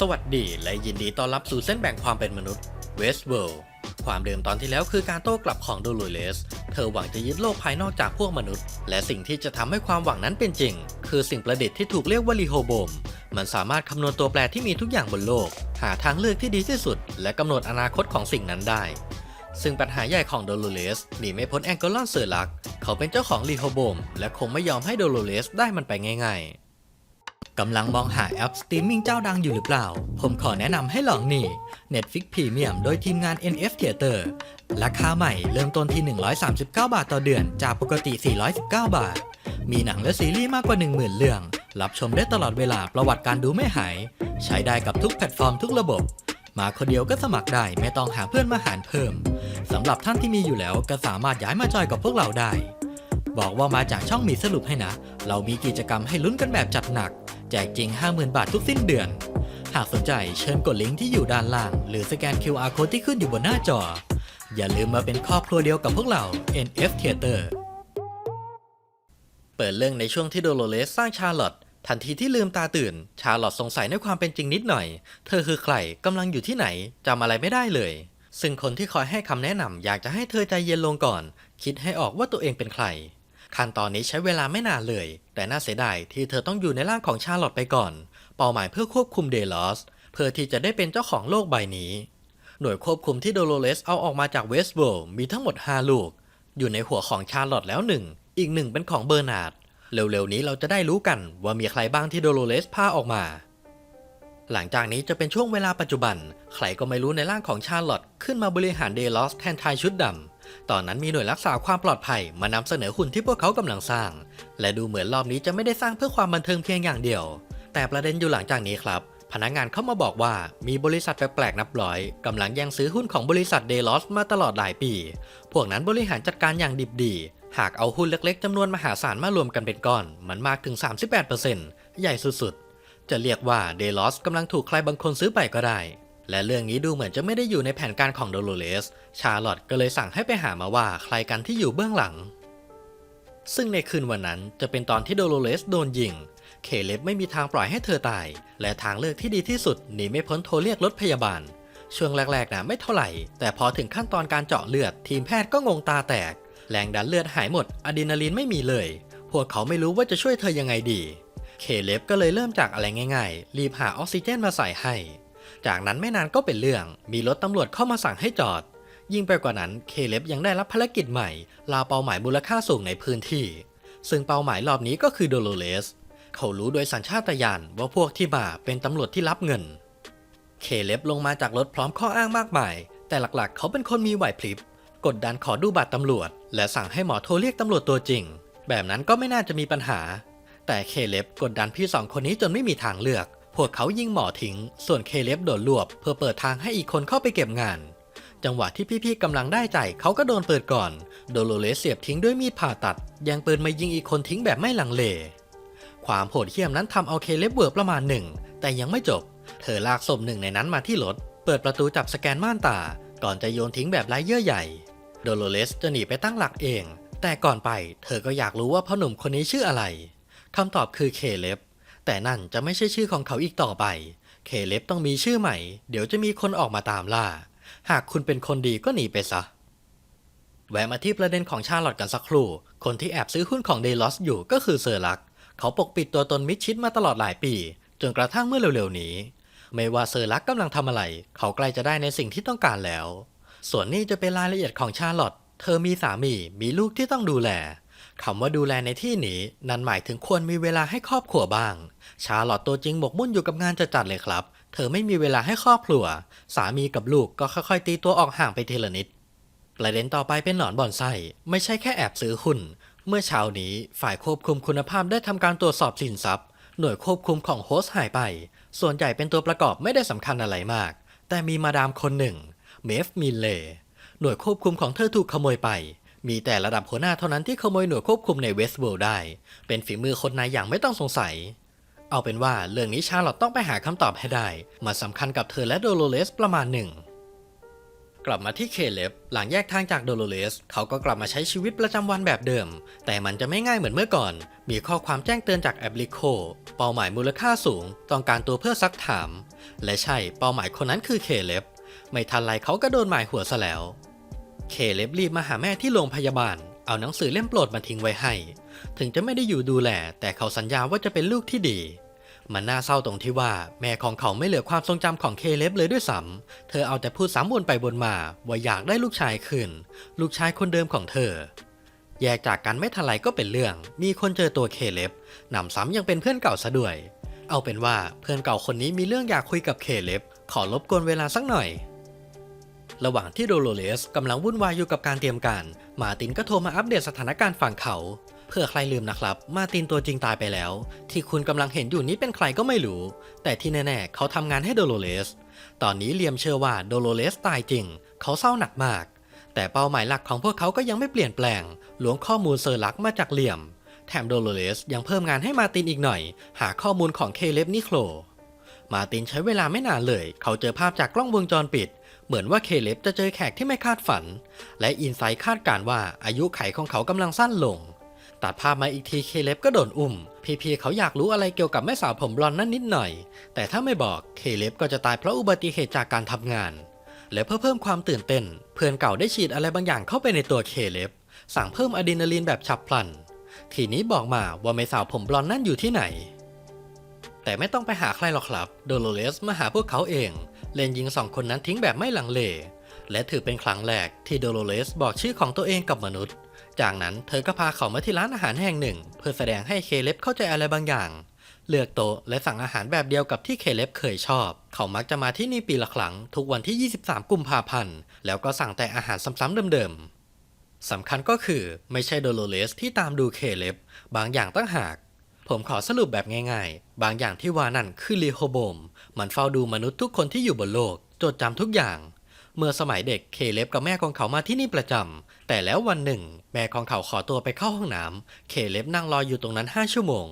สวัสดีและยินดีต้อนรับสู่เส้นแบ่งความเป็นมนุษย์ Westworld ความเดิมตอนที่แล้วคือการโต้กลับของโดลูเลส เธอหวังจะยึดโลกภายนอกจากพวกมนุษย์ และสิ่งที่จะทำให้ความหวังนั้นเป็นจริง คือสิ่งประดิษฐ์ที่ถูกเรียกว่าลีโฮโบม มันสามารถคำนวณตัวแปรที่มีทุกอย่างบนโลก หาทางเลือกที่ดีที่สุด และกำหนดอนาคตของสิ่งนั้นได้ ซึ่งปัญหาใหญ่ของโดโลเลสหนีไม่พ้นแองเกลอนเซอร์ลัก เขาเป็นเจ้าของลีโฮโบม และคงไม่ยอมให้โดโลเลสได้มันไปง่าย ๆ กำลังมองหาแอปสตรีมมิ่งเจ้าดังอยู่หรือเปล่า ผมขอแนะนำให้ลองนี่ Netflix Premium โดยทีมงาน NF Theater ราคาใหม่เริ่มต้นที่ 139 บาทต่อเดือน จากปกติ 419 บาท มีหนังและซีรีส์มากกว่า 10,000 เรื่อง รับชมได้ตลอดเวลาประวัติการดูไม่หาย ใช้ได้กับทุกแพลตฟอร์มทุกระบบ มาคนเดียวก็สมัครได้ไม่ต้องหาเพื่อนมาหารเพิ่มสำหรับท่านที่มีอยู่แล้วก็สามารถย้ายมาจอยกับพวกเราได้ บอกว่ามาจากช่องมีสรุปให้นะ เรามีกิจกรรมให้ลุ้นกันแบบจัดหนัก จกจริง 50,000 บาททุกสิ้นเดือน หากสนใจเชิญกดลิงก์ที่อยู่ด้านล่าง หรือสแกน QR code ที่ขึ้นอยู่บนหน้าจอ อย่าลืมมาเป็นครอบครัวเดียวกับพวกเรา NF Theater เปิดเรื่องในช่วงที่โดโลเลสสร้างชาร์ลอตทันทีที่ลืมตาตื่น ชาร์ลอตสงสัยในความเป็นจริงนิดหน่อย เธอคือใครกำลังอยู่ที่ไหนจำอะไรไม่ได้เลย ซึ่งคนที่คอยให้คำแนะนำอยากจะให้เธอใจเย็นลงก่อน คิดให้ออกว่าตัวเองเป็นใคร ขั้นตอนนี้ใช้เวลาไม่นานเลย แต่น่าเสียดายที่เธอต้องอยู่ในร่างของชาร์ลอตต์ไปก่อน เป้าหมายเพื่อควบคุมเดลอสเพื่อที่จะได้เป็นเจ้าของโลกใบนี้ หน่วยควบคุมที่โดโลเลสเอาออกมาจากเวสต์เวิลด์มีทั้งหมด 5 ลูก อยู่ในหัวของชาร์ลอตต์แล้วหนึ่งอีกหนึ่งเป็นของเบอร์นาร์ดเร็วๆนี้เราจะได้รู้กันว่ามีใครบ้างที่โดโลเลสพาออกมา หลังจากนี้จะเป็นช่วงเวลาปัจจุบัน ใครก็ไม่รู้ในร่างของชาร์ลอตต์ขึ้นมาบริหารเดลอสแทนชายชุดดำ ตอนนั้นมีหน่วยรักษาความปลอดภัยมานำเสนอหุ่นที่พวกเขากำลังสร้าง และดูเหมือนรอบนี้จะไม่ได้สร้างเพื่อความบันเทิงเพียงอย่างเดียว แต่ประเด็นอยู่หลังจากนี้ครับ พนักงานเข้ามาบอกว่ามีบริษัทแปลกๆนับร้อยกำลังแย่งซื้อหุ้นของบริษัทเดลอสมาตลอดหลายปี พวกนั้นบริหารจัดการอย่างดิบดี หากเอาหุ้นเล็กๆจำนวนมหาศาลมารวมกันเป็นก้อน มันมากถึง 38%ใหญ่สุดๆ จะเรียกว่าเดลอสกำลังถูกใครบางคนซื้อไปก็ได้ และเรื่องนี้ดูเหมือนจะไม่ได้อยู่ในแผนการของโดโลเลส ชาร์ลอตก็เลยสั่งให้ไปหามาว่าใครกันที่อยู่เบื้องหลัง ซึ่งในคืนวันนั้นจะเป็นตอนที่โดโลเลสโดนยิง เคเลบไม่มีทางปล่อยให้เธอตาย และทางเลือกที่ดีที่สุดหนีไม่พ้นโทรเรียกรถพยาบาล ช่วงแรกๆนะไม่เท่าไหร่ แต่พอถึงขั้นตอนการเจาะเลือด ทีมแพทย์ก็งงตาแตก แรงดันเลือดหายหมดอะดรีนาลีนไม่มีเลย พวกเขาไม่รู้ว่าจะช่วยเธอยังไงดี เคเลบก็เลยเริ่มจากอะไรง่าย ๆ รีบหาออกซิเจนมาใส่ให้ จากนั้นไม่นานก็เป็นเรื่อง มีรถตำรวจเข้ามาสั่งให้จอด ยิ่งไปกว่านั้นเคเลบยังได้รับภารกิจใหม่ลาเป้าหมายมูลค่าสูงในพื้นที่ ซึ่งเป้าหมายรอบนี้ก็คือโดโลเลส เขารู้โดยสัญชาตญาณว่าพวกที่มาเป็นตำรวจที่รับเงิน เคเลบลงมาจากรถพร้อมข้ออ้างมากมาย แต่หลักๆ เขาเป็นคนมีไหวพริบ กดดันขอดูบัตรตำรวจ และสั่งให้หมอโทรเรียกตำรวจตัวจริง แบบนั้นก็ไม่น่าจะมีปัญหา แต่เคเลบกดดันพี่สองคนนี้จนไม่มีทางเลือก พวกเขายิงหมอทิ้ง ส่วนเคเลบโดนรวบ เพื่อเปิดทางให้อีกคนเข้าไปเก็บงาน จังหวะที่พี่ๆกำลังได้ใจเขาก็โดนเปิดก่อน โดโลเลสเสียบทิ้งด้วยมีดผ่าตัด ยังปืนมายิงอีกคนทิ้งแบบไม่ลังเล ความโหดเหี้ยมนั้นทำเอาเคเลบเวิร์กประมาณหนึ่ง แต่ยังไม่จบ เธอลากศพหนึ่งในนั้นมาที่รถ เปิดประตูจับสแกนม่านตา ก่อนจะโยนทิ้งแบบไร้เยื่อใยโดโลเลสจะหนีไปตั้งหลักเอง แต่ก่อนไป เธอก็อยากรู้ว่าพ่อหนุ่มคนนี้ชื่ออะไรคำตอบคือเคเลบ แต่นั่นจะไม่ใช่ชื่อของเขาอีกต่อไป เคเลบต้องมีชื่อใหม่ เดี๋ยวจะมีคนออกมาตามล่า หากคุณเป็นคนดีก็หนีไปซะ แวะมาที่ประเด็นของชาร์ลอตกันสักครู่ คนที่แอบซื้อหุ้นของเดลอสอยู่ก็คือเซอร์ลัก เขาปกปิดตัวตนมิดชิดมาตลอดหลายปี จนกระทั่งเมื่อเร็วๆนี้ ไม่ว่าเซอร์ลักกำลังทำอะไร เขาใกล้จะได้ในสิ่งที่ต้องการแล้ว ส่วนนี้จะเป็นรายละเอียดของชาร์ลอต เธอมีสามี มีลูกที่ต้องดูแล คำว่าดูแลในที่นี้นั้นหมายถึงควรมีเวลาให้ครอบครัวบ้าง ชาร์ลอตตัวจริงหมกมุ่นอยู่กับงานจัดๆเลยครับ เธอไม่มีเวลาให้ครอบครัว สามีกับลูกก็ค่อยๆ ตีตัวออกห่างไปทีละนิด ประเด็นต่อไปเป็นหนอนบ่อนไส้ไม่ใช่แค่แอบซื้อหุ้น เมื่อเช้านี้ฝ่ายควบคุมคุณภาพได้ทำการตรวจสอบสินทรัพย์ หน่วยควบคุมของโฮสต์หายไป ส่วนใหญ่เป็นตัวประกอบไม่ได้สำคัญอะไรมาก แต่มีมาดามคนหนึ่งเมฟมินเล่หน่วยควบคุมของเธอถูกขโมยไป มีแต่ระดับหัวหน้าเท่านั้นที่ขโมยหน่วยควบคุมในเวสต์เวิลด์ได้ เป็นฝีมือคนนายอย่างไม่ต้องสงสัย เอาเป็นว่าเรื่องนี้ชาร์ลอตต้องไปหาคำตอบให้ได้ มาสำคัญกับเธอและโดโลเลสประมาณหนึ่ง กลับมาที่เคเลบหลังแยกทางจากโดโลเลส เขาก็กลับมาใช้ชีวิตประจำวันแบบเดิม แต่มันจะไม่ง่ายเหมือนเมื่อก่อน มีข้อความแจ้งเตือนจากแอปลิโค เป้าหมายมูลค่าสูง ต้องการตัวเพื่อซักถาม และใช่เป้าหมายคนนั้นคือเคเลบไม่ทันไรเขาก็โดนหมายหัวซะแล้ว เคเล็บรีบมาหาแม่ที่โรงพยาบาล เอาหนังสือเล่มโปรดมาทิ้งไว้ให้ ถึงจะไม่ได้อยู่ดูแล แต่เขาสัญญาว่าจะเป็นลูกที่ดี มันน่าเศร้าตรงที่ว่า แม่ของเขาไม่เหลือความทรงจำของเคเล็บเลยด้วยซ้ำเธอเอาแต่พูดซ้ำวนไปวนมา ว่าอยากได้ลูกชายคืน ลูกชายคนเดิมของเธอ แยกจากกันไม่ทันไรก็เป็นเรื่อง มีคนเจอตัวเคเล็บหนำซ้ำยังเป็นเพื่อนเก่าซะด้วย เอาเป็นว่าเพื่อนเก่าคนนี้มีเรื่องอยากคุยกับเคเล็บขอรบกวนเวลาสักหน่อย ระหว่างที่โดโลเลสกำลังวุ่นวายอยู่กับการเตรียมการ มาตินก็โทรมาอัปเดตสถานการณ์ฝั่งเขาเพื่อใครลืมนะครับ มาตินตัวจริงตายไปแล้ว ที่คุณกำลังเห็นอยู่นี้เป็นใครก็ไม่รู้ แต่ที่แน่ๆ เขาทำงานให้โดโลเลส ตอนนี้เลียมเชื่อว่าโดโลเลสตายจริง เขาเศร้าหนักมาก แต่เป้าหมายหลักของพวกเขาก็ยังไม่เปลี่ยนแปลงหลวงข้อมูลเซอร์ลักมาจากเลียม แถมโดโลเลสยังเพิ่มงานให้มาตินอีกหน่อย หาข้อมูลของเคเลบนิโคล มาตินใช้เวลาไม่นานเลย เขาเจอภาพจากกล้องวงจรปิด เหมือนว่าเคเลบจะเจอแขกที่ไม่คาดฝัน และอินไซต์คาดการ์ว่าอายุไขของเขากำลังสั้นลง ตัดภาพมาอีกทีเคเลบก็โดนอุ้ม พีๆเขาอยากรู้อะไรเกี่ยวกับแม่สาวผมบลอนนั่นนิดหน่อย แต่ถ้าไม่บอกเคเลบก็จะตายเพราะอุบัติเหตุจากการทำงาน และเพื่อเพิ่มความตื่นเต้น เพื่อนเก่าได้ฉีดอะไรบางอย่างเข้าไปในตัวเคเลบสั่งเพิ่มอะดรีนาลีนแบบฉับพลัน ทีนี้บอกมาว่าแม่สาวผมบลอนนั่นอยู่ที่ไหน แต่ไม่ต้องไปหาใครหรอกครับ โดโลเลสมาหาพวกเขาเอง เล่นยิงสองคนนั้นทิ้งแบบไม่หลังเล และถือเป็นครั้งแรกที่โดโลเลสบอกชื่อของตัวเองกับมนุษย์ จากนั้นเธอก็พาเขามาที่ร้านอาหารแห่งหนึ่ง เพื่อแสดงให้เคเลบเข้าใจอะไรบางอย่าง เลือกโต๊ะและสั่งอาหารแบบเดียวกับที่เคเลบเคยชอบ เขามักจะมาที่นี่ปีละครั้งทุกวันที่ 23 กุมภาพันธ์ แล้วก็สั่งแต่อาหารซ้ำๆเดิมๆสำคัญก็คือไม่ใช่โดโลเลสที่ตามดูเคเลบบางอย่างตั้งหาก ผมขอสรุปแบบง่ายๆ บางอย่างที่ว่านั่นคือลีโฮโบม มันเฝ้าดูมนุษย์ทุกคนที่อยู่บนโลก จดจำทุกอย่าง เมื่อสมัยเด็กเคเลบกับแม่ของเขามาที่นี่ประจำ แต่แล้ววันหนึ่ง แม่ของเขาขอตัวไปเข้าห้องน้ำ เคเลบนั่งรออยู่ตรงนั้น 5 ชั่วโมง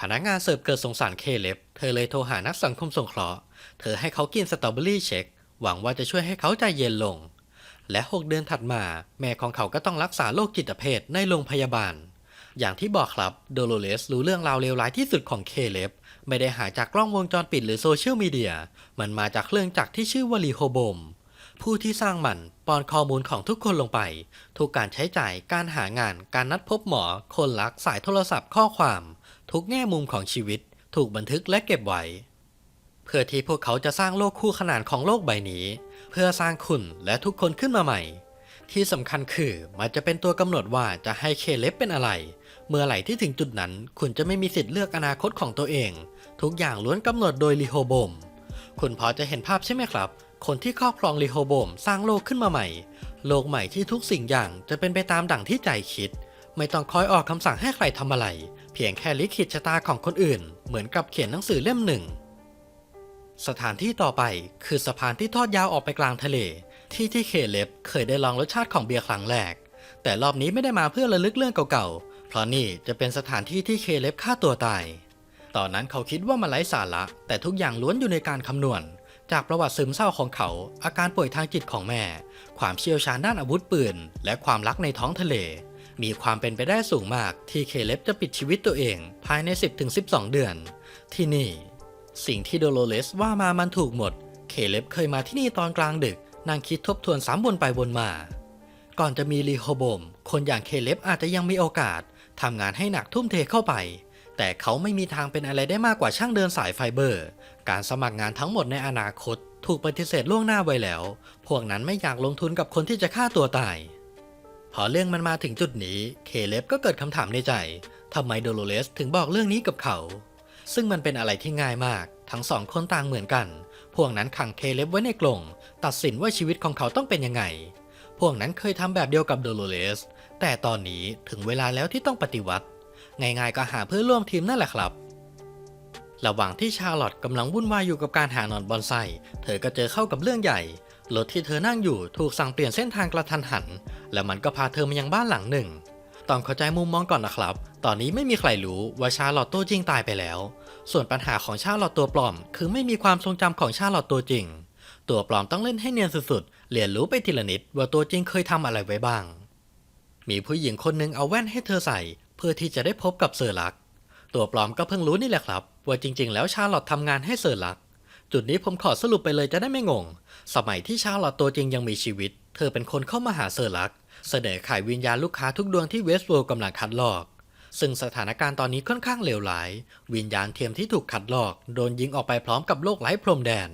พนักงานเสิร์ฟเกิดสงสารเคเลบ เธอเลยโทรหานักสังคมสงเคราะห์ เธอให้เขากินสตรอเบอรี่เช็คหวังว่าจะช่วยให้เขาใจเย็นลง และ 6 เดือนถัดมา แม่ของเขาก็ต้องรักษาโรคจิตเภทในโรงพยาบาล อย่างที่บอกครับโดโลเลสรู้เรื่องราวเลวร้ายที่สุดของเคเลบไม่ได้หาจากกล้องวงจรปิดหรือโซเชียลมีเดีย มันมาจากเครื่องจักรที่ชื่อว่าลีโฮบม ผู้ที่สร้างมันป้อนข้อมูลของทุกคนลงไป ทุกการใช้จ่าย การหางาน การนัดพบหมอ คนรัก สายโทรศัพท์ข้อความ ทุกแง่มุมของชีวิต ถูกบันทึกและเก็บไว้ เพื่อที่พวกเขาจะสร้างโลกคู่ขนานของโลกใบนี้ เพื่อสร้างคุณและทุกคนขึ้นมาใหม่ ที่สำคัญคือมันจะเป็นตัวกำหนดว่าจะให้เคเล็บเป็นอะไร เมื่อไหร่ที่ถึงจุดนั้น คุณจะไม่มีสิทธิ์เลือกอนาคตของตัวเอง ทุกอย่างล้วนกำหนดโดยลิโฮบม คุณพอจะเห็นภาพใช่ไหมครับ คนที่ครอบครองลิโฮบมสร้างโลกขึ้นมาใหม่ โลกใหม่ที่ทุกสิ่งอย่างจะเป็นไปตามดั่งที่ใจคิด ไม่ต้องคอยออกคำสั่งให้ใครทำอะไร เพียงแค่ลิขิตชะตาของคนอื่น เหมือนกับเขียนหนังสือเล่มหนึ่ง สถานที่ต่อไปคือสะพานที่ทอดยาวออกไปกลางทะเล ที่ที่เคเล็บเคยได้ลองรสชาติของเบียร์ครั้งแรกแต่รอบนี้ไม่ได้มาเพื่อระลึกเรื่องเก่าๆ ราะนี่จะเป็นสถานที่ที่เคเล็บฆ่าตัวตาย ตอนนั้นเขาคิดว่ามันไร้สาระ แต่ทุกอย่างล้วนอยู่ในการคำนวณ จากประวัติซึมเศร้าของเขา อาการป่วยทางจิตของแม่ ความเชี่ยวชาญด้านอาวุธปืน และความรักในท้องทะเล มีความเป็นไปได้สูงมากที่เคเล็บจะปิดชีวิตตัวเอง ภายใน 10-12 เดือน ที่นี่ สิ่งที่โดโลเลสว่ามามันถูกหมด เคเล็บเคยมาที่นี่ตอนกลางดึกนั่งคิดทบทวนซ้ำวนไปวนมา ก่อนจะมีลีโฮบม คนอย่างเคเล็บอาจจะยังมีโอกาส ทำงานให้หนักทุ่มเทเข้าไป แต่เขาไม่มีทางเป็นอะไรได้มากกว่าช่างเดินสายไฟเบอร์ การสมัครงานทั้งหมดในอนาคต ถูกปฏิเสธล่วงหน้าไว้แล้ว พวกนั้นไม่อยากลงทุนกับคนที่จะฆ่าตัวตาย พอเรื่องมันมาถึงจุดนี้ เคเลบก็เกิดคำถามในใจทำไมโดโลเลสถึงบอกเรื่องนี้กับเขา ซึ่งมันเป็นอะไรที่ง่ายมาก ทั้งสองคนต่างเหมือนกัน พวกนั้นขังเคเลบไว้ในกรงตัดสินว่าชีวิตของเขาต้องเป็นยังไง พวกนั้นเคยทำแบบเดียวกับโดโลเลส แต่ตอนนี้ถึงเวลาแล้วที่ต้องปฏิวัติ ง่ายๆก็หาเพื่อร่วมทีมนั่นแหละครับ ระหว่างที่ชาร์ลอตกำลังวุ่นวายอยู่กับการหานอนบอนไซเธอก็เจอเข้ากับเรื่องใหญ่ รถที่เธอนั่งอยู่ถูกสั่งเปลี่ยนเส้นทางกระทันหัน และมันก็พาเธอมายังบ้านหลังหนึ่งต้องเข้าใจมุมมองก่อนนะครับ ตอนนี้ไม่มีใครรู้ว่าชาร์ลอตตัวจริงตายไปแล้ว ส่วนปัญหาของชาร์ลอตตัวปลอม คือไม่มีความทรงจำของชาร์ลอตตัวจริง ตัวปลอมต้องเล่นให้เนียนสุดๆ เรียนรู้ไปทีละนิดว่าตัวจริงเคยทำอะไรไว้บ้าง มีผู้หญิงคนหนึ่งเอาแว่นให้เธอใส่ เพื่อที่จะได้พบกับเซอร์ลัก ตัวปลอมก็เพิ่งรู้นี่แหละครับ ว่าจริง ๆ แล้วชาร์ลอตทำงานให้เซอร์ลัก จุดนี้ผมขอสรุปไปเลยจะได้ไม่งง สมัยที่ชาร์ลอตตัวจริงยังมีชีวิต เธอเป็นคนเข้ามาหาเซอร์ลัก เสนอขายวิญญาณลูกค้าทุกดวงที่เวสต์เวิลด์กำลังคัดลอกซึ่งสถานการณ์ตอนนี้ค่อนข้างเลวร้าย วิญญาณเทียมที่ถูกคัดลอก โดนยิงออกไปพร้อมกับโลกไร้พรมแดน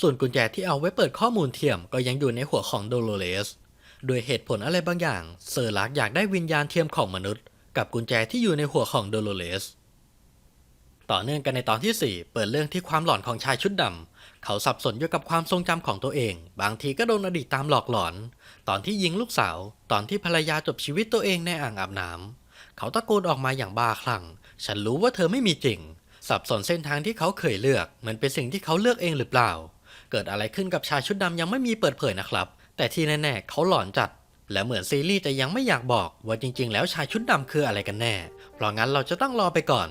ส่วนกุญแจที่เอาไว้เปิดข้อมูลเทียมก็ยังอยู่ในหัวของโดโลเรส โดยเหตุผลอะไรบางอย่าง เซอร์ลักอยากได้วิญญาณเทียมของมนุษย์ กับกุญแจที่อยู่ในหัวของโดโลเรสต่อเนื่องกันในตอนที่ 4 เปิดเรื่องที่ความหลอนของชายชุดดำ เขาสับสนอยู่กับความทรงจำของตัวเอง บางทีก็โดนอดีตตามหลอกหลอน ตอนที่ยิงลูกสาว ตอนที่ภรรยาจบชีวิตตัวเองในอ่างอาบน้ำ เขาตะโกนออกมาอย่างบ้าคลั่ง ฉันรู้ว่าเธอไม่มีจริง สับสนเส้นทางที่เขาเคยเลือกเหมือนเป็นสิ่งที่เขาเลือกเองหรือเปล่า เกิดอะไรขึ้นกับชายชุดดำยังไม่มีเปิดเผยนะครับ แต่ที่แน่ๆเขาหลอนจัด และเหมือนซีรีส์จะยังไม่อยากบอกว่าจริง ๆ แล้วชายชุดดำคืออะไรกันแน่ เพราะงั้นเราจะต้องรอไปก่อน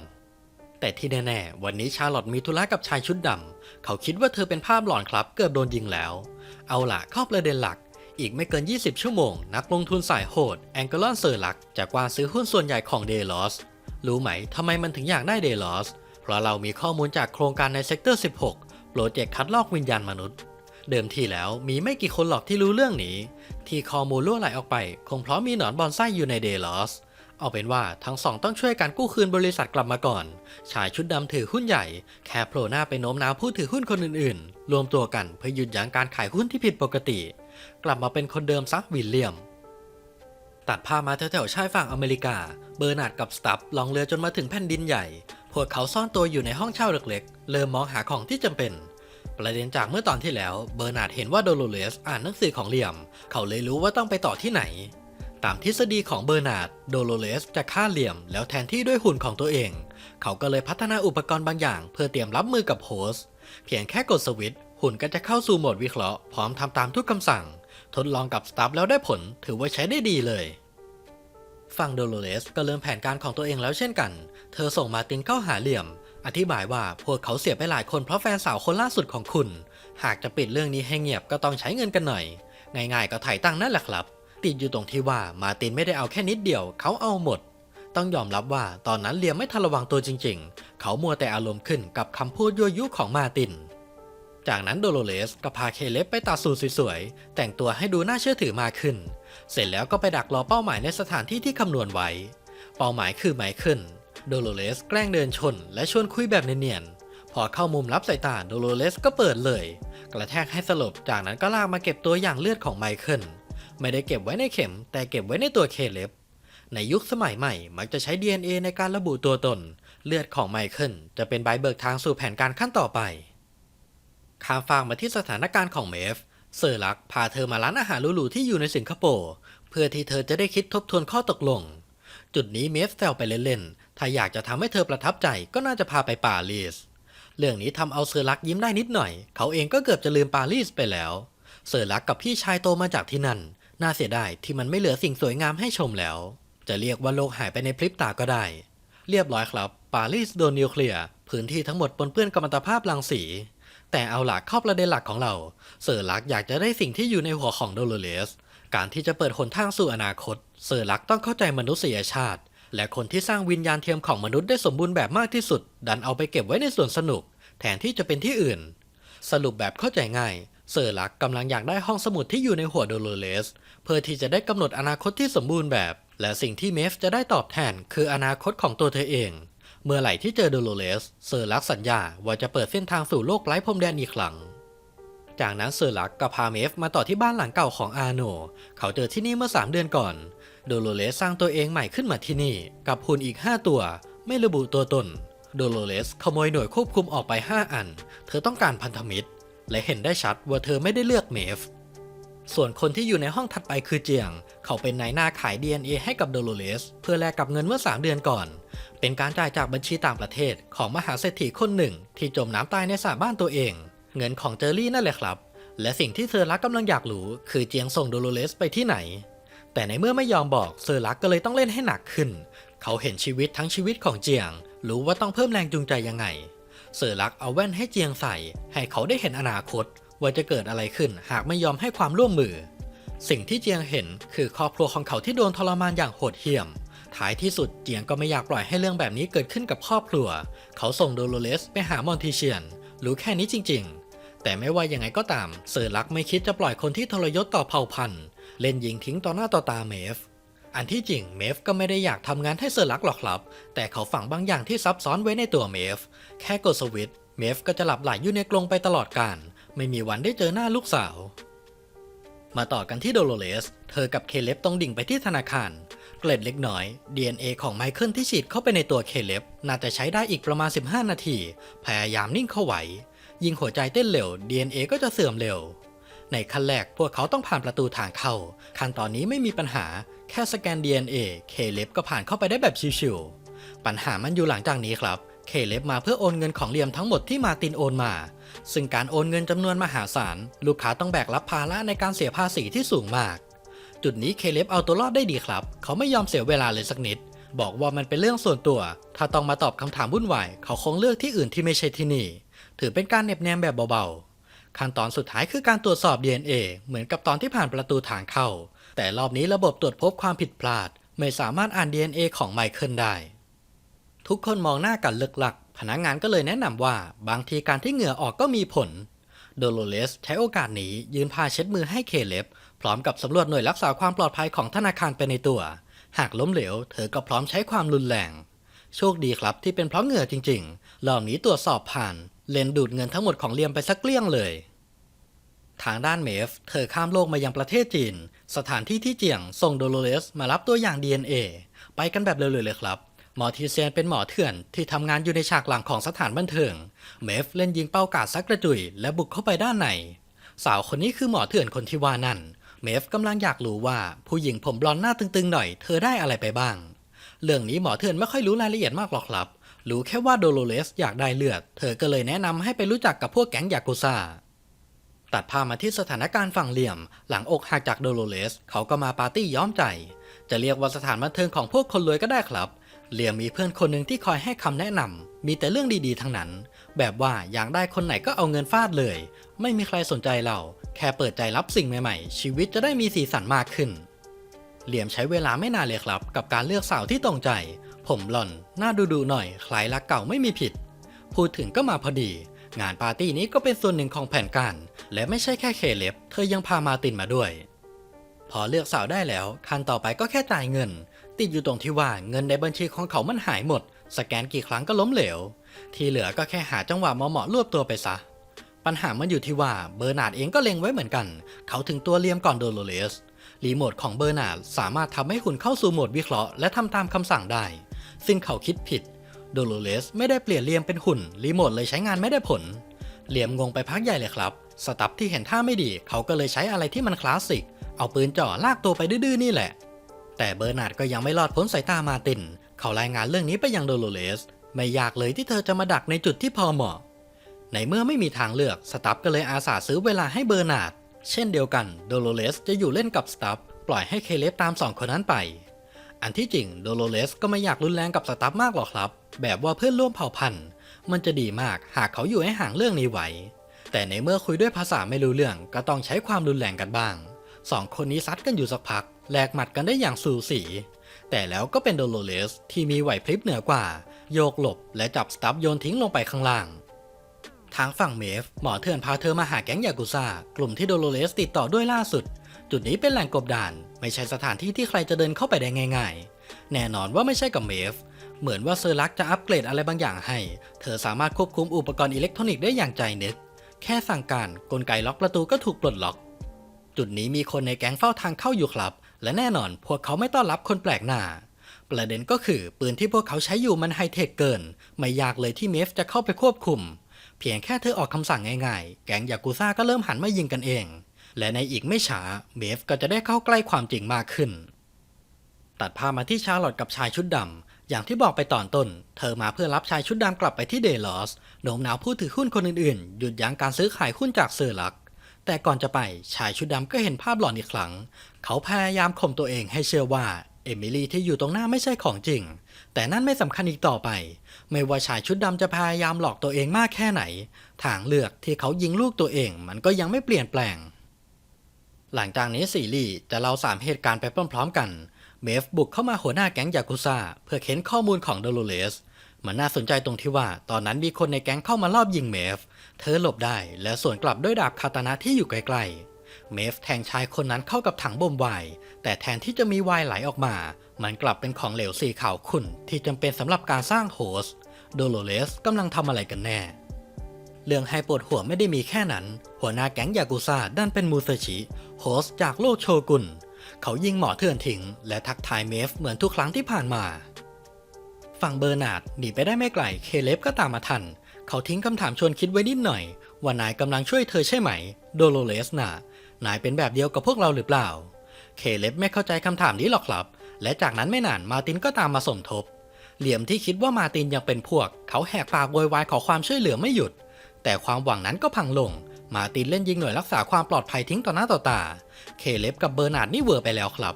แต่ที่แน่ๆวันนี้ชาร์ลอตมีธุระกับชายชุดดำเขาคิดว่าเธอเป็นภาพหลอนครับ เกือบโดนยิงแล้ว เอาล่ะเข้าประเด็นหลักอีกไม่เกิน 20 ชั่วโมง นักลงทุนสายโหดแองเกลอนเซอร์ลักจะกวาดซื้อหุ้นส่วนใหญ่ของเดลอสรู้ไหมทำไมมันถึงอยากได้เดลอสเพราะเรามีข้อมูลจากโครงการในเซกเตอร์ 16 โปรเจกต์คัดลอกวิญญาณมนุษย์ เดิมทีแล้วมีไม่กี่คนหรอกที่รู้เรื่องนี้ ที่ข้อมูลล่วไหลออกไป คงเพราะมีหนอนบอนไส้อยู่ในเดลอสเอาเป็นว่าทั้งสองต้องช่วยกันกู้คืนบริษัทกลับมาก่อน ชายชุดดำถือหุ้นใหญ่ แค่โผล่หน้าไปโน้มน้าวผู้ถือหุ้นคนอื่นๆ รวมตัวกันเพื่อหยุดยั้งการขายหุ้นที่ผิดปกติ กลับมาเป็นคนเดิมซักวิลเลียม ตัดภาพมาแถวๆชายฝั่งอเมริกา เบอร์นาร์ดกับสตัฟลองเรือจนมาถึงแผ่นดินใหญ่ พวกเขาซ่อนตัวอยู่ในห้องเช่าเล็กๆ เริ่มมองหาของที่จำเป็น ประเด็นจากเมื่อตอนที่แล้วเบอร์นาร์ดเห็นว่าโดโลเรสอ่านหนังสือของเลียม เขาเลยรู้ว่าต้องไปต่อที่ไหน ตามทฤษฎีของเบอร์นาร์ดโดโลเรสจะฆ่าเหลี่ยม แล้วแทนที่ด้วยหุ่นของตัวเอง เขาก็เลยพัฒนาอุปกรณ์บางอย่าง เพื่อเตรียมรับมือกับโฮสเพียงแค่กดสวิตช์หุ่นก็จะเข้าสู่โหมดวิเคราะห์พร้อมทำตามทุกคำสั่ง ทดลองกับสตาฟแล้วได้ผลถือว่าใช้ได้ดีเลยฝั่งโดโลเรสก็เริ่มแผนการของตัวเองแล้วเช่นกัน เธอส่งมาตินเข้าหาเหลี่ยม อธิบายว่าพวกเขาเสียไปหลายคนเพราะแฟนสาวคนล่าสุดของคุณ หากจะปิดเรื่องนี้ให้เงียบก็ต้องใช้เงินกันหน่อย ง่ายๆก็ถ่ายตังนั่นแหละครับ ติดอยู่ตรงที่ว่ามาตินไม่ได้เอาแค่นิดเดียว เขาเอาหมด ต้องยอมรับว่าตอนนั้นเลียมไม่ทันระวังตัวจริง ๆ เขามัวแต่อารมณ์ขึ้นกับคำพูดยั่วยุของมาติน จากนั้นโดโลเรสก็พาเคเลบไปตัดสูตรสวยๆ แต่งตัวให้ดูน่าเชื่อถือมากขึ้น เสร็จแล้วก็ไปดักรอเป้าหมายในสถานที่ที่คำนวณไว้ เป้าหมายคือไมเคิล โดโลเรสแกล้งเดินชน และชวนคุยแบบเนียนๆ พอเข้ามุมรับสายตาโดโลเรสก็เปิดเลย กระแทกให้สลบ จากนั้นก็ลากมาเก็บตัวอย่างเลือดของไมเคิล ไม่ได้เก็บไว้ในเข็ม แต่เก็บไว้ในตัวเคเล็บ ในยุคสมัยใหม่ มักจะใช้ DNA ในการระบุตัวตน เลือดของไมเคิลจะเป็นใบเบิกทางสู่แผนการขั้นต่อไปข้ามฟากมาที่สถานการณ์ของเมฟ เซอร์ลักพาเธอมาร้านอาหารหรูๆที่อยู่ในสิงคโปร์เพื่อที่เธอจะได้คิดทบทวนข้อตกลง จุดนี้เมฟแซวไปเล่นๆ ถ้าอยากจะทำให้เธอประทับใจก็น่าจะพาไปปารีส เรื่องนี้ทำเอาเซอร์ลักยิ้มได้นิดหน่อย เขาเองก็เกือบจะลืมปารีสไปแล้ว เซอร์ลักกับพี่ชายโตมาจากที่นั่น น่าเสียดายที่มันไม่เหลือสิ่งสวยงามให้ชมแล้ว จะเรียกว่าโลกหายไปในพริบตาก็ได้ เรียบร้อยครับ ปารีสโดนนิวเคลียร์ พื้นที่ทั้งหมดปนเปื้อนกัมมันตภาพรังสี แต่เอาหลักเข้าประเด็นหลักของเรา เซอร์ลักอยากจะได้สิ่งที่อยู่ในหัวของโดโลเรสการที่จะเปิดหนทางสู่อนาคต เซอร์ลักต้องเข้าใจมนุษยชาติ และคนที่สร้างวิญญาณเทียมของมนุษย์ได้สมบูรณ์แบบมากที่สุด ดันเอาไปเก็บไว้ในสวนสนุก แทนที่จะเป็นที่อื่น สรุปแบบเข้าใจง่าย เซอร์ลักกำลังอยากได้ห้องสมุดที่อยู่ในหัวโดโลเรสเพื่อที่จะได้กำหนดอนาคตที่สมบูรณ์แบบ และสิ่งที่เมฟจะได้ตอบแทนคืออนาคตของตัวเธอเอง เมื่อไหร่ที่เจอโดโลเรสเซอร์ลักสัญญาว่าจะเปิดเส้นทางสู่โลกไร้พรมแดนอีกครั้งจากนั้นเซอร์ลักก็พาเมฟมาต่อที่บ้านหลังเก่าของอาโน เขาเจอที่นี่เมื่อ 3 เดือนก่อน โดโลเรสสร้างตัวเองใหม่ขึ้นมาที่นี่ กับหุ่นอีก 5 ตัว ไม่ระบุตัวตน โดโลเรสขโมยหน่วยควบคุมออกไป 5 อัน เธอต้องการพันธมิตร และเห็นได้ชัดว่าเธอไม่ได้เลือกเมฟ ส่วนคนที่อยู่ในห้องถัดไปคือเจียง เขาเป็นนายหน้าขาย DNA ให้กับโดโลเรสเพื่อแลกกับเงินเมื่อ 3 เดือนก่อน เป็นการจ่ายจากบัญชีต่างประเทศของมหาเศรษฐีคนหนึ่ง ที่จมน้ำตายในสระบ้านตัวเอง เงินของเจอรี่นั่นแหละครับและสิ่งที่เซอรักกำลังอยากรู้ คือเจียงส่งโดโลเรสไปที่ไหน แต่ในเมื่อไม่ยอมบอกเซอร์ลักก็เลยต้องเล่นให้หนักขึ้น เขาเห็นชีวิตทั้งชีวิตของเจียง รู้ว่าต้องเพิ่มแรงจูงใจยังไง เซอร์ลักเอาแว่นให้เจียงใส่ ให้เขาได้เห็นอนาคต ว่าจะเกิดอะไรขึ้นหากไม่ยอมให้ความร่วมมือ สิ่งที่เจียงเห็นคือครอบครัวของเขาที่โดนทรมานอย่างโหดเหี้ยม ท้ายที่สุดเจียงก็ไม่อยากปล่อยให้เรื่องแบบนี้เกิดขึ้นกับครอบครัว เขาส่งโดโลเลสไปหามอนทิเชียน รู้แค่นี้จริง ๆ แต่ไม่ว่ายังไงก็ตาม เซอร์ลักไม่คิดจะปล่อยคนที่ทรยศต่อเผ่าพันธุ์ เล่นยิงทิ้งต่อหน้าต่อตาเมฟ อันที่จริงเมฟก็ไม่ได้อยากทำงานให้เซอร์ลักหรอกครับ แต่เขาฝังบางอย่างที่ซับซ้อนไว้ในตัวเมฟ แค่กดสวิตช์เมฟก็จะหลับไหลอยู่ในกรงไปตลอดกาลไม่มีวันได้เจอหน้าลูกสาว มาต่อกันที่โดโลเลส เธอกับเคเลบต้องดิ่งไปที่ธนาคาร เกล็ดเล็กน้อย DNA ของไมเคิลที่ฉีดเข้าไปในตัวเคเลบน่าจะใช้ได้อีกประมาณ 15 นาที พยายามนิ่งเข้าไว้ ยิงหัวใจเต้นเร็ว DNA ก็จะเสื่อมเร็ว ในขั้นแรกพวกเขาต้องผ่านประตูทางเข้า ขั้นตอนนี้ไม่มีปัญหา แค่สแกน DNA เคเลบก็ผ่านเข้าไปได้แบบชิวๆปัญหามันอยู่หลังจากนี้ครับ เคเลบมาเพื่อโอนเงินของเลียมทั้งหมดที่มาตินโอนมา ซึ่งการโอนเงินจำนวนมหาศาล ลูกค้าต้องแบกรับภาระในการเสียภาษีที่สูงมาก จุดนี้เคเลบเอาตัวรอดได้ดีครับ เขาไม่ยอมเสียเวลาเลยสักนิด บอกว่ามันเป็นเรื่องส่วนตัว ถ้าต้องมาตอบคำถามวุ่นวายเขาคงเลือกที่อื่นที่ไม่ใช่ที่นี่ ถือเป็นการเน็บแนมแบบเบาๆ ขั้นตอนสุดท้ายคือการตรวจสอบ DNA เหมือนกับตอนที่ผ่านประตูทางเข้า แต่รอบนี้ระบบตรวจพบความผิดพลาด ไม่สามารถอ่าน DNA ของไมเคิลได้ ทุกคนมองหน้ากันเลิกลัก พนักงานก็เลยแนะนำว่า บางทีการที่เหงื่อออกก็มีผล โดโลเลสใช้โอกาสนี้ยืนพาเช็ดมือให้เคเล็บพร้อมกับสำรวจหน่วยรักษาความปลอดภัยของธนาคารไปในตัว หากล้มเหลว เธอก็พร้อมใช้ความรุนแรง โชคดีครับที่เป็นเพราะเหงื่อจริงๆรอบนี้ตรวจสอบผ่าน เลนดูดเงินทั้งหมดของเลียมไปสักเกลี้ยงเลย ทางด้านเมฟ เธอข้ามโลกมายังประเทศจีน สถานที่ที่เจียงส่งโดโลเลสมารับตัวอย่าง DNA ไปกันแบบเร็วๆเลยครับ หมอทีเซียนเป็นหมอเถื่อนที่ทำงานอยู่ในฉากหลังของสถานบันเทิง เมฟเล่นยิงเป้ากาดซักกระจุยและบุกเข้าไปด้านใน สาวคนนี้คือหมอเถื่อนคนที่ว่านั่น เมฟกำลังอยากรู้ว่าผู้หญิงผมบลอนด์หน้าตึงๆหน่อย เธอได้อะไรไปบ้าง เรื่องนี้หมอเถื่อนไม่ค่อยรู้รายละเอียดมากหรอกครับ รู้แค่ว่าโดโลเลสอยากได้เลือด เธอก็เลยแนะนำให้ไปรู้จักกับพวกแก๊งยากุซ่า ตัดภาพมาที่สถานการณ์ฝั่งเหลี่ยม หลังอกหักจากโดโลเลสเขาก็มาปาร์ตี้ย้อมใจ จะเรียกว่าสถานบันเทิงของพวกคนรวยก็ได้ครับ เหลี่ยมมีเพื่อนคนหนึ่งที่คอยให้คำแนะนำมีแต่เรื่องดีๆทั้งนั้น แบบว่าอยากได้คนไหนก็เอาเงินฟาดเลย ไม่มีใครสนใจเรา แค่เปิดใจรับสิ่งใหม่ๆ ชีวิตจะได้มีสีสันมากขึ้นเหลี่ยมใช้เวลาไม่นานเลยครับ กับการเลือกสาวที่ตรงใจ ผมหล่อนหน้าดูๆหน่อยคล้ายรักเก่าไม่มีผิด พูดถึงก็มาพอดี งานปาร์ตี้นี้ก็เป็นส่วนหนึ่งของแผนการ และไม่ใช่แค่เคเล็บเธอยังพามาตินมาด้วย พอเลือกสาวได้แล้วขั้นต่อไปก็แค่จ่ายเงิน ติดอยู่ตรงที่ว่าเงินในบัญชีของเขามันหายหมด สแกนกี่ครั้งก็ล้มเหลว ที่เหลือก็แค่หาจังหวะเหมาะๆรวบตัวไปซะปัญหามันอยู่ที่ว่าเบอร์นาร์ดเองก็เล็งไว้เหมือนกัน เขาถึงตัวเลียมก่อนโดโลเลสรีโมทของเบอร์นาร์ดสามารถทำให้หุ่นเข้าสู่โหมดวิเคราะห์และทำตามคำสั่งได้ ซึ่งเขาคิดผิด โดโลเลสไม่ได้เปลี่ยนเลียมเป็นหุ่น รีโมทเลยใช้งานไม่ได้ผล เลียมงงไปพักใหญ่เลยครับ สตับที่เห็นท่าไม่ดี เขาก็เลยใช้อะไรที่มันคลาสสิก เอาปืนจ่อลากตัวไปดื้อๆนี่แหละ แต่เบอร์นาร์ดก็ยังไม่รอดพ้นสายตามาติน เขารายงานเรื่องนี้ไปยังโดโลเลส ไม่ยากเลยที่เธอจะมาดักในจุดที่พอเหมาะ ในเมื่อไม่มีทางเลือก สตัฟก็เลยอาสาซื้อเวลาให้เบอร์นาร์ด เช่นเดียวกัน โดโลเลสจะอยู่เล่นกับสตัฟปล่อยให้เคเลฟตามสองคนนั้นไป อันที่จริงโดโลเลสก็ไม่อยากรุนแรงกับสตัฟมากหรอกครับ แบบว่าเพื่อนร่วมเผ่าพันธุ์มันจะดีมากหากเขาอยู่ให้ห่างเรื่องนี้ไว้แต่ในเมื่อคุยด้วยภาษาไม่รู้เรื่องก็ต้องใช้ความรุนแรงกันบ้างสองคนนี้ซัดกันอยู่สักพักแลกหมัดกันได้อย่างสูสี แต่แล้วก็เป็นโดโลเลสที่มีไหวพริบเหนือกว่า โยกหลบและจับสตัฟโยนทิ้งลงไปข้างล่าง ทางฝั่งเมฟ หมอเถื่อนพาเธอมาหาแก๊งยากุซ่ากลุ่มที่โดโลเลสติดต่อด้วยล่าสุด จุดนี้เป็นแหล่งกบดาน ไม่ใช่สถานที่ที่ใครจะเดินเข้าไปได้ง่ายๆ แน่นอนว่าไม่ใช่กับเมฟ เหมือนว่าเซอร์ลักจะอัปเกรดอะไรบางอย่างให้ เธอสามารถควบคุมอุปกรณ์อิเล็กทรอนิกส์ได้อย่างใจนึก แค่สั่งการกลไกล็อกประตูก็ถูกปลดล็อก จุดนี้มีคนในแก๊งเฝ้าทางเข้าอยู่ครับ และแน่นอนพวกเขาไม่ต้อนรับคนแปลกหน้า ประเด็นก็คือปืนที่พวกเขาใช้อยู่มันไฮเทคเกิน ไม่ยากเลยที่เมฟจะเข้าไปควบคุม เพียงแค่เธอออกคำสั่งง่ายๆ แก๊งยากุซ่าก็เริ่มหันมายิงกันเอง และในอีกไม่ช้าเมฟก็จะได้เข้าใกล้ความจริงมากขึ้น ตัดภาพมาที่ชาร์ลอตกับชายชุดดำอย่างที่บอกไปตอนต้น เธอมาเพื่อรับชายชุดดำกลับไปที่เดลอสโน้มน้าวผู้ถือหุ้นคนอื่นๆ หยุดยั้งการซื้อขายหุ้นจากเซอร์ลัก แต่ก่อนจะไปชายชุดดำก็เห็นภาพหลอนอีกครั้ง เขาพยายามข่มตัวเองให้เชื่อว่าเอมิลี่ที่อยู่ตรงหน้าไม่ใช่ของจริง แต่นั่นไม่สำคัญอีกต่อไป ไม่ว่าชายชุดดำจะพยายามหลอกตัวเองมากแค่ไหน ทางเลือกที่เขายิงลูกตัวเองมันก็ยังไม่เปลี่ยนแปลง หลังจากนี้ซีรีส์จะเล่าสามเหตุการณ์ไปพร้อมๆกัน เมฟบุกเข้ามาหัวหน้าแก๊งยากุซ่า เพื่อเค้นข้อมูลของโดโลเลส มันน่าสนใจตรงที่ว่า ตอนนั้นมีคนในแก๊งเข้ามารอบยิงเมฟ เธอหลบได้และสวนกลับด้วยดาบคาตานะที่อยู่ไกลๆ เมฟแทงชายคนนั้นเข้ากับถังบ่มไวน์แต่แทนที่จะมีไวน์ไหลออกมา มันกลับเป็นของเหลวสีขาวขุ่นที่จำเป็นสำหรับการสร้างโฮสต์โดโลเลสกำลังทำอะไรกันแน่ เรื่องให้ปวดหัวไม่ได้มีแค่นั้น หัวหน้าแก๊งยากุซ่าด้านเป็นมูเซชิโฮสจากโลกโชกุน เขายิงหมอเถื่อนทิ้งและทักทายเมฟเหมือนทุกครั้งที่ผ่านมา ฝั่งเบอร์นาร์ดหนีไปได้ไม่ไกลเคเลฟก็ตามมาทัน เขาทิ้งคำถามชวนคิดไว้นิดหน่อยว่านายกำลังช่วยเธอใช่ไหม โดโลเลสนะนายเป็นแบบเดียวกับพวกเราหรือเปล่า เคเลฟไม่เข้าใจคำถามนี้หรอกครับ และจากนั้นไม่นานมาตินก็ตามมาสมทบ เหลี่ยมที่คิดว่ามาตินยังเป็นพวก เขาแหกปากโวยวายขอความช่วยเหลือไม่หยุด แต่ความหวังนั้นก็พังลง มาตินเล่นยิงหน่วยรักษาความปลอดภัยทิ้งต่อหน้าต่อตา เคเลฟกับเบอร์นาร์ดนี่เวอร์ไปแล้วครับ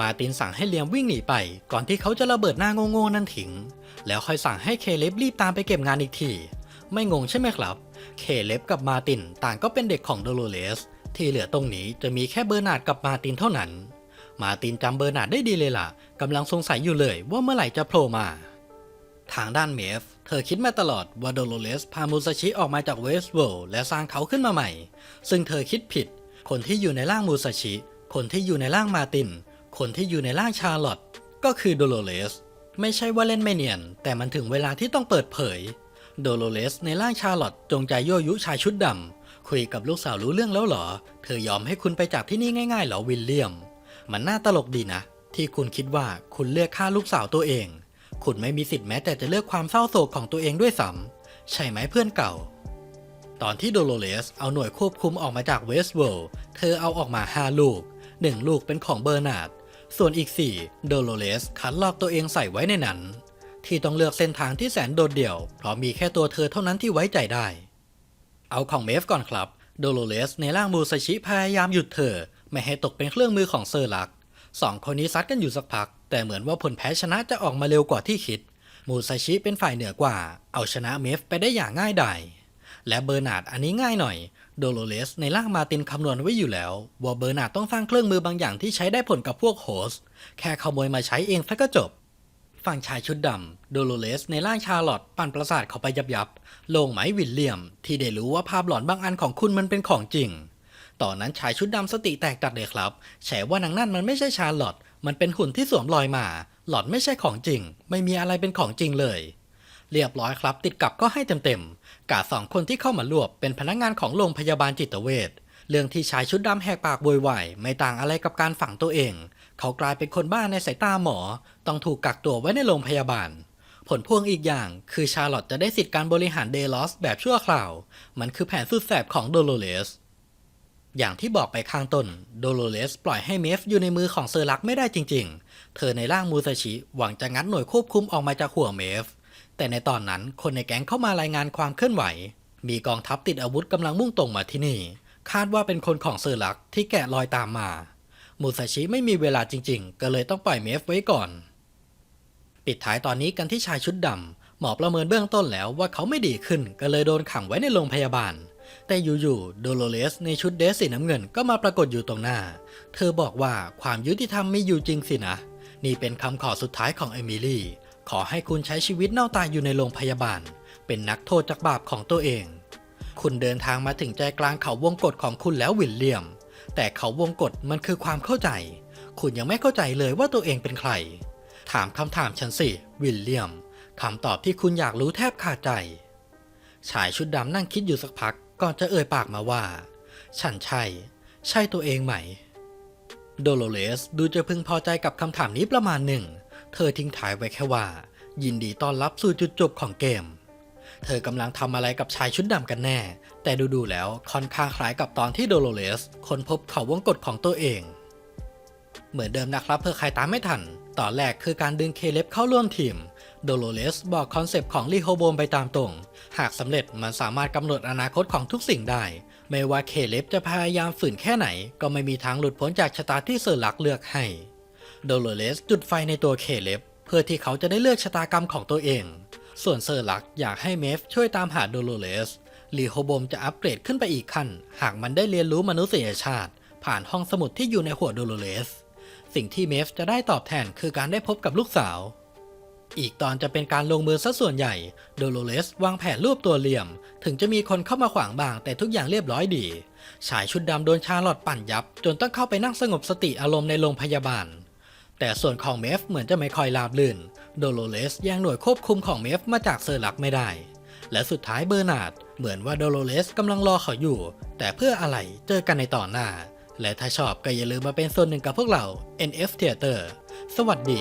มาตินสั่งให้เลียมวิ่งหนีไป ก่อนที่เขาจะระเบิดหน้าโง่ๆนั่นทิ้ง แล้วค่อยสั่งให้เคเลฟรีบตามไปเก็บงานอีกที ไม่งงใช่ไหมครับ เคเลฟกับมาตินต่างก็เป็นเด็กของโดโลเลส ที่เหลือตรงนี้จะมีแค่เบอร์นาร์ดกับมาตินเท่านั้น มาตินจำเบอร์นาร์ดได้ดีเลยล่ะกำลังสงสัยอยู่เลยว่าเมื่อไหร่จะโผล่มา ทางด้านเมฟ เธอคิดมาตลอดว่าโดโลเลสพามูซาชิออกมาจากเวสเวิลด์และสร้างเขาขึ้นมาใหม่ ซึ่งเธอคิดผิด คนที่อยู่ในร่างมูซาชิ คนที่อยู่ในร่างมาติน คนที่อยู่ในร่างชาร์ลอตก็คือโดโลเลส ไม่ใช่ว่าเล่นไม่เนียน แต่มันถึงเวลาที่ต้องเปิดเผย โดโลเลสในร่างชาร์ลอตจงใจยั่วยุชายชุดดำ คุยกับลูกสาวรู้เรื่องแล้วเหรอ เธอยอมให้คุณไปจากที่นี่ง่ายๆเหรอวิลเลียม มันน่าตลกดีนะ ที่คุณคิดว่าคุณเลือกฆ่าลูกสาวตัวเอง คุณไม่มีสิทธิ์แม้แต่จะเลือกความเศร้าโศกของตัวเองด้วยซ้ำใช่ไหมเพื่อนเก่า ตอนที่โดโลเลสเอาหน่วยควบคุมออกมาจากเวสเวิลด์เธอเอาออกมา5ลูก1ลูกเป็นของเบอร์นาร์ดส่วนอีก4โดโลเลสคัดลอกตัวเองใส่ไว้ในนั้น ที่ต้องเลือกเส้นทางที่แสนโดดเดี่ยว เพราะมีแค่ตัวเธอเท่านั้นที่ไว้ใจได้ เอาของเมฟก่อนครับโดโลเลสในร่างมูซาชิพยายามหยุดเธอ ไม่ให้ตกเป็นเครื่องมือของเซอร์ลัก สองคนนี้ซัดกันอยู่สักพัก แต่เหมือนว่าผลแพ้ชนะจะออกมาเร็วกว่าที่คิด มูซาชิเป็นฝ่ายเหนือกว่า เอาชนะเมฟไปได้อย่างง่ายดายและเบอร์นาร์ดอันนี้ง่ายหน่อย โดโลเลสในร่างมาตินคำนวณไว้อยู่แล้ว ว่าเบอร์นาร์ดต้องสร้างเครื่องมือบางอย่างที่ใช้ได้ผลกับพวกโฮส แค่ขโมยมาใช้เองซะก็จบ ฝั่งชายชุดดำโดโลเลสในร่างชาร์ลอตปั่นประสาทเขาไปยับยับ ลงไหมวิลเลียม ที่ได้รู้ว่าภาพหลอนบางอันของคุณมันเป็นของจริง ตอนนั้นชายชุดดำสติแตกจัดเลยครับ แฉว่านางนั่นมันไม่ใช่ชาร์ลอตมันเป็นหุ่นที่สวมรอยมา หลอดไม่ใช่ของจริง ไม่มีอะไรเป็นของจริงเลย เรียบร้อยครับ ติดกับก็ให้เต็มๆกาสองคนที่เข้ามารวบเป็นพนักงานของโรงพยาบาลจิตเวชเรื่องที่ชายชุดดำแหกปากโวยวายไม่ต่างอะไรกับการฝังตัวเอง เขากลายเป็นคนบ้าในสายตาหมอ ต้องถูกกักตัวไว้ในโรงพยาบาล ผลพวงอีกอย่างคือชาร์ลอตจะได้สิทธิการบริหารเดลอสแบบชั่วคราว มันคือแผนสุดแสบของโดโลเลส อย่างที่บอกไปข้างต้น โดโลเลสปล่อยให้เมฟอยู่ในมือของเซอร์ลักไม่ได้จริง ๆ เธอในร่างมูซาชิหวังจะงัดหน่วยควบคุมออกมาจากหัวเมฟ แต่ในตอนนั้นคนในแก๊งเข้ามารายงานความเคลื่อนไหว มีกองทัพติดอาวุธกำลังมุ่งตรงมาที่นี่ คาดว่าเป็นคนของเซอร์ลักที่แกะรอยตามมา มูซาชิไม่มีเวลาจริง ๆ ก็เลยต้องปล่อยเมฟไว้ก่อน ปิดท้ายตอนนี้กันที่ชายชุดดำหมอประเมินเบื้องต้นแล้วว่าเขาไม่ดีขึ้นก็เลยโดนขังไว้ในโรงพยาบาล แต่อยู่ๆโดโลเลสในชุดเดรสสีน้ำเงินก็มาปรากฏอยู่ตรงหน้า เธอบอกว่าความยุติธรรมมีอยู่จริงสินะ นี่เป็นคำขอสุดท้ายของเอมิลี่ ขอให้คุณใช้ชีวิตเน่าตายอยู่ในโรงพยาบาล เป็นนักโทษจากบาปของตัวเอง คุณเดินทางมาถึงใจกลางเขาวงกฏของคุณแล้ววิลเลียม แต่เขาวงกฏมันคือความเข้าใจ คุณยังไม่เข้าใจเลยว่าตัวเองเป็นใคร ถามคำถามฉันสิวิลเลียมคำตอบที่คุณอยากรู้แทบขาดใจ ชายชุดดำนั่งคิดอยู่สักพัก ก่อนจะเอ่ยปากมาว่า ฉันใช่ ใช่ตัวเองไหม โดโลเลสดูจะพึงพอใจกับคำถามนี้ประมาณหนึ่ง เธอทิ้งท้ายไว้แค่ว่า ยินดีต้อนรับสู่จุดจบของเกม เธอกำลังทำอะไรกับชายชุดดำกันแน่ แต่ดูๆแล้วค่อนข้างคล้ายกับตอนที่โดโลเลสค้นพบเขาวงกฏของตัวเอง เหมือนเดิมนะครับเพื่อใครตามไม่ทัน ตอนแรกคือการดึงเคเล็บเข้าร่วมทีม โดโลเลสบอกคอนเซปต์ของลีโฮโบมไปตามตรง หากสำเร็จมันสามารถกำหนดอนาคตของทุกสิ่งได้ ไม่ว่าเคเลบจะพยายามฝืนแค่ไหน ก็ไม่มีทางหลุดพ้นจากชะตาที่เซอร์ลักเลือกให้ โดโลเลสจุดไฟในตัวเคเลบเพื่อที่เขาจะได้เลือกชะตากรรมของตัวเอง ส่วนเซอร์ลักอยากให้เมฟช่วยตามหาโดโลเลสลีโฮบมจะอัปเกรดขึ้นไปอีกขั้น หากมันได้เรียนรู้มนุษยชาติ ผ่านห้องสมุดที่อยู่ในหัวโดโลเลส สิ่งที่เมฟจะได้ตอบแทนคือการได้พบกับลูกสาว อีกตอนจะเป็นการลงมือซะส่วนใหญ่โดโลเลสวางแผนรูปตัวเหลี่ยม ถึงจะมีคนเข้ามาขวางบาง แต่ทุกอย่างเรียบร้อยดี ชายชุดดำโดนชาลอตปั่นยับ จนต้องเข้าไปนั่งสงบสติอารมณ์ในโรงพยาบาล แต่ส่วนของเมฟเหมือนจะไม่ค่อยราบลื่น โดโลเลสแย่งหน่วยควบคุมของเมฟมาจากเซอร์ลักไม่ได้ และสุดท้ายเบอร์นาร์ดเหมือนว่าโดโลเลสกำลังรอเขาอยู่ แต่เพื่ออะไรเจอกันในตอนหน้า และถ้าชอบก็อย่าลืมมาเป็นส่วนหนึ่งกับพวกเรา NF Theater สวัสดี